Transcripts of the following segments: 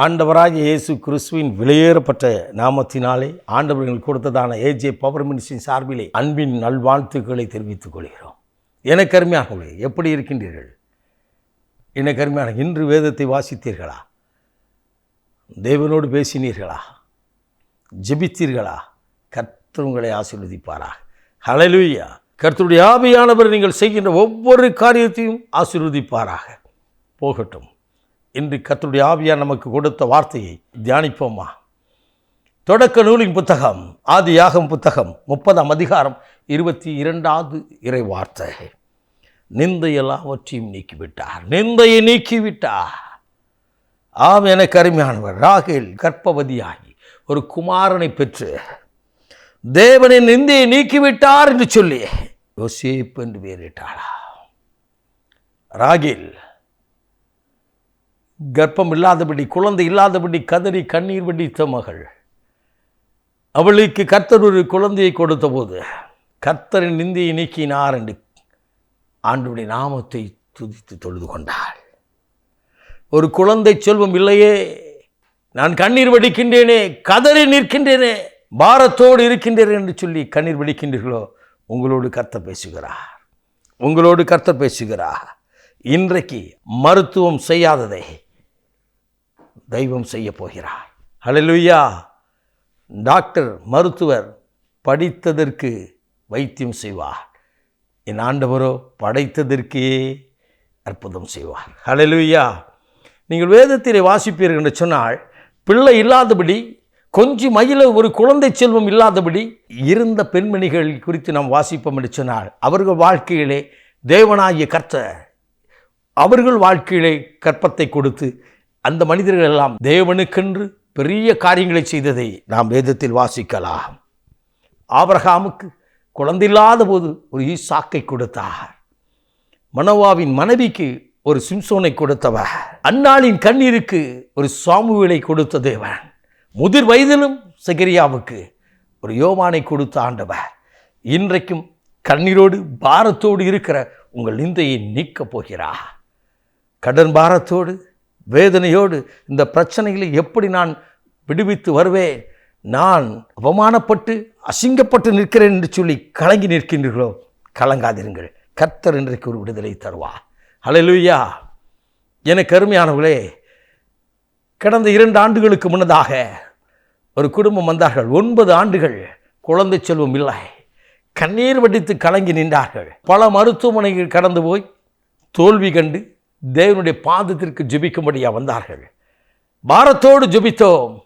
ஆண்டவராக இயேசு கிறிஸ்துவின் விலையேறப்பட்ட நாமத்தினாலே ஆண்டவர்கள் கொடுத்ததான ஏஜே பவர் மினிஸ்டின் சார்பிலே அன்பின் நல்வாழ்த்துக்களை தெரிவித்துக் கொள்கிறோம். என அருமையானவர்களே எப்படி இருக்கின்றீர்கள்? என கருமையான இன்று வேதத்தை வாசித்தீர்களா? தேவனோடு பேசினீர்களா? ஜெபித்தீர்களா? கர்த்தர் உங்களை ஆசீர்வதிப்பாரா ஹலலுயா கர்த்தருடைய ஆவியானவர் நீங்கள் செய்கின்ற ஒவ்வொரு காரியத்தையும் ஆசீர்வதிப்பாராக. போகட்டும். இன்று கத்தருடைய ஆவியார் நமக்கு கொடுத்த வார்த்தையை தியானிப்போமா? தொடக்க நூலின் புத்தகம் ஆதி யாகம் புத்தகம் முப்பதாம் அதிகாரம் இருபத்தி இரண்டாவது இறை வார்த்தை நிந்தை எல்லாவற்றையும் நீக்கிவிட்டார். நிந்தையை நீக்கிவிட்டார். ஆம் எனக்கு அருமையானவர் ராகில் கர்ப்பவதியாகி ஒரு குமாரனை பெற்று தேவனின் நிந்தையை நீக்கிவிட்டார் என்று சொல்லி யோசேப்பு என்று பேரிட்டாளா ராகில் கர்ப்பம் இல்லாதபடி குழந்தை இல்லாதபடி கதறி கண்ணீர் வடித்த மகள். அவளுக்கு கர்த்தர் ஒரு குழந்தையை கொடுத்தபோது கர்த்தரின் நிந்தையை நீக்கினார் என்று ஆண்டுடைய நாமத்தை துதித்து தொழுது கொண்டாள். ஒரு குழந்தை செல்வம் இல்லையே நான் கண்ணீர் வடிக்கின்றேனே கதறி நிற்கின்றேனே பாரத்தோடு இருக்கின்றேன் என்று சொல்லி கண்ணீர் வடிக்கின்றீர்களோ உங்களோடு கர்த்தர் பேசுகிறார். உங்களோடு கர்த்தர் பேசுகிறார். இன்றைக்கு மருத்துவம் செய்யாததை தெய்வம் செய்ய போகிறார். ஹலலுய்யா டாக்டர் மருத்துவர் படித்ததற்கு வைத்தியம் செய்வார். என் ஆண்டவரோ படைத்ததற்கே அற்புதம் செய்வார். ஹலலுய்யா நீங்கள் வேதத்திலே வாசிப்பீர்கள் என்று சொன்னால் பிள்ளை இல்லாதபடி கொஞ்சம் மயில ஒரு குழந்தை செல்வம் இல்லாதபடி இருந்த பெண்மணிகள் குறித்து நாம் வாசிப்போம் என்று சொன்னால் அவர்கள் வாழ்க்கையிலே தேவனாகிய கர்த்த அவர்கள் வாழ்க்கையிலே கற்பத்தை கொடுத்து அந்த மனிதர்கள் எல்லாம் தேவனுக்கென்று பெரிய காரியங்களை செய்ததை நாம் வேதத்தில் வாசிக்கலாம். ஆபரகாமுக்கு குழந்தையில்லாத போது ஒரு ஈசாக்கை கொடுத்தார். மனோவாவின் மனைவிக்கு ஒரு சிம்சோனை கொடுத்தவர். அன்னாளின் கண்ணீருக்கு ஒரு சாமுவேலை கொடுத்த தேவன். முதிர் வயதிலும் சகரியாவுக்கு ஒரு யோவானை கொடுத்த ஆண்டவர். இன்றைக்கும் கண்ணீரோடு பாரத்தோடு இருக்கிற உங்கள் நிந்தையை நீக்கப் போகிறார். கடன் பாரத்தோடு வேதனையோடு இந்த பிரச்சனைகளை எப்படி நான் விடுவித்து வருவேன்? நான் அவமானப்பட்டு அசிங்கப்பட்டு நிற்கிறேன் என்று சொல்லி கலங்கி நிற்கின்றீர்களோ? கலங்காதிருங்கள். கர்த்தர் இன்றைக்கு ஒரு விடுதலை தருவா. அலையலுயா எனக்கு அருமையானவர்களே கடந்த இரண்டு ஆண்டுகளுக்கு முன்னதாக ஒரு குடும்பம் வந்தார்கள். ஒன்பது ஆண்டுகள் குழந்தை செல்வம் இல்லை. கண்ணீர் வடித்து கலங்கி நின்றார்கள். பல மருத்துவமனைகள் கடந்து போய் தோல்வி கண்டு தேவனுடைய பாதத்திற்கு ஜெபிக்கும்படியாக வந்தார்கள். பாரத்தோடு ஜெபித்தோம்.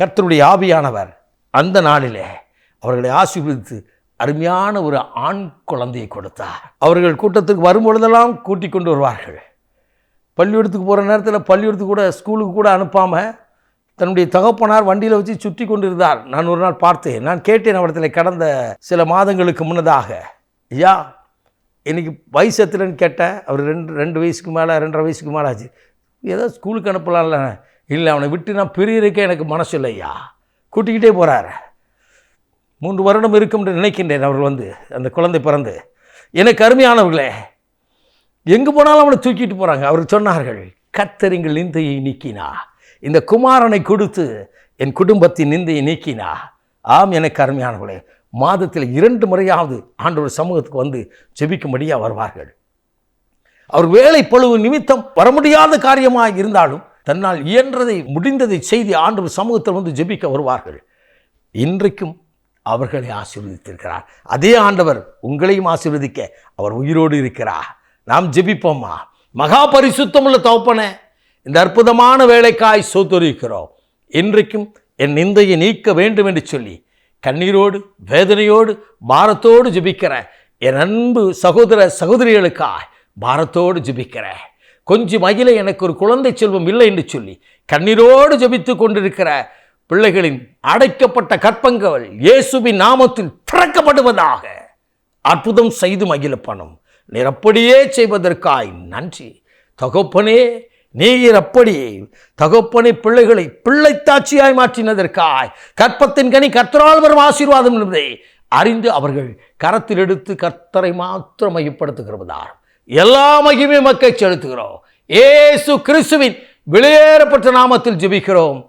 கர்த்தருடைய ஆவியானவர் அந்த நாளிலே அவர்களை ஆசீர்வதித்து அருமையான ஒரு ஆண் குழந்தையை கொடுத்தார். அவர்கள் கூட்டத்துக்கு வரும்பொழுதெல்லாம் கூட்டிக் கொண்டு வருவார்கள். பள்ளிக்கூடத்துக்கு போகிற நேரத்தில் பள்ளிக்கூடத்துக்கு கூட ஸ்கூலுக்கு கூட அனுப்பாமல் தன்னுடைய தகப்பனார் வண்டியில் வச்சு சுற்றி கொண்டிருந்தார். நான் ஒரு நாள் பார்த்தேன். நான் கேட்டேன் அவரத்தில் கடந்த சில மாதங்களுக்கு முன்னதாக. ஐயா இன்றைக்கி வயசு எத்தனைன்னு கேட்டேன் அவர் ரெண்டு ரெண்டு வயசுக்கு மேலே ரெண்டரை வயசுக்கு மேலே ஆச்சு. ஏதோ ஸ்கூலுக்கு அனுப்பலாம்ல. இல்லை அவனை விட்டு நான் பிரியறக்கே எனக்கு மனசு இல்லையா? கூட்டிக்கிட்டே போகிறாரு மூன்று வருடம் இருக்கும் என்று நினைக்கின்றேன் அவர் வந்து அந்த குழந்தை பிறந்து. எனக்கு அருமையானவர்களே எங்கே போனாலும் அவனை தூக்கிட்டு போகிறாங்க அவர் சொன்னார்கள் கத்தரிங்கள் நிந்தையை நீக்கினா இந்த குமாரனை கொடுத்து என் குடும்பத்தின் நிந்தையை நீக்கினா. ஆம் எனக்கு அருமையானவர்களே மாதத்தில் இரண்டு முறையாவது ஆண்டவர் சமூகத்துக்கு வந்து ஜெபிக்கும்படியாக வருவார்கள். அவர் வேலை பழுவு நிமித்தம் வர முடியாத காரியமாக இருந்தாலும் தன்னால் இயன்றதை முடிந்ததை செய்து ஆண்டவர் சமூகத்தில் வந்து ஜெபிக்க வருவார்கள். இன்றைக்கும் அவர்களை ஆசீர்வதித்திருக்கிறார். அதே ஆண்டவர் உங்களையும் ஆசீர்வதிக்க அவர் உயிரோடு இருக்கிறார். நாம் ஜெபிப்போம்மா மகா பரிசுத்தமுள்ள தோப்பனை இந்த அற்புதமான வேலைக்காய் சோத்தரிக்கிறோம். இன்றைக்கும் என் நிந்தையை நீக்க வேண்டும் என்று சொல்லி கண்ணீரோடு வேதனையோடு பாரத்தோடு ஜெபிக்கிற என் அன்பு சகோதர சகோதரிகளுக்காய் பாரத்தோடு ஜபிக்கிற. கொஞ்சம் மகிழ எனக்கு ஒரு குழந்தை செல்வம் இல்லை என்று சொல்லி கண்ணீரோடு ஜபித்து கொண்டிருக்கிற பிள்ளைகளின் அடைக்கப்பட்ட கற்பங்கள் இயேசுவின் நாமத்தில் திறக்கப்படுவதாக அற்புதம் செய்து மகிழப்பணும் பணம் அப்படியே செய்வதற்காய் நன்றி. தகப்பனே நீர் அப்படி தகப்பனை பிள்ளைகளை பிள்ளைத்தாட்சியாய் மாற்றினதற்காய். கற்பத்தின் கனி கர்த்தரால் வரும் ஆசீர்வாதம் என்பதை அறிந்து அவர்கள் கரத்தில் எடுத்து கர்த்தரை மாத்திரம் மையப்படுத்துகிறதார் எல்லா மகிமே மக்கள் செலுத்துகிறோம். ஏசு கிறிஸ்துவின் வெளியேறப்பட்ட நாமத்தில் ஜெபிக்கிறோம்.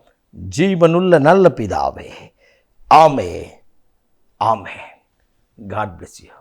ஜீவனுள்ள நல்ல பிதாவே. ஆமே ஆமே காட் பிளஸ் யூ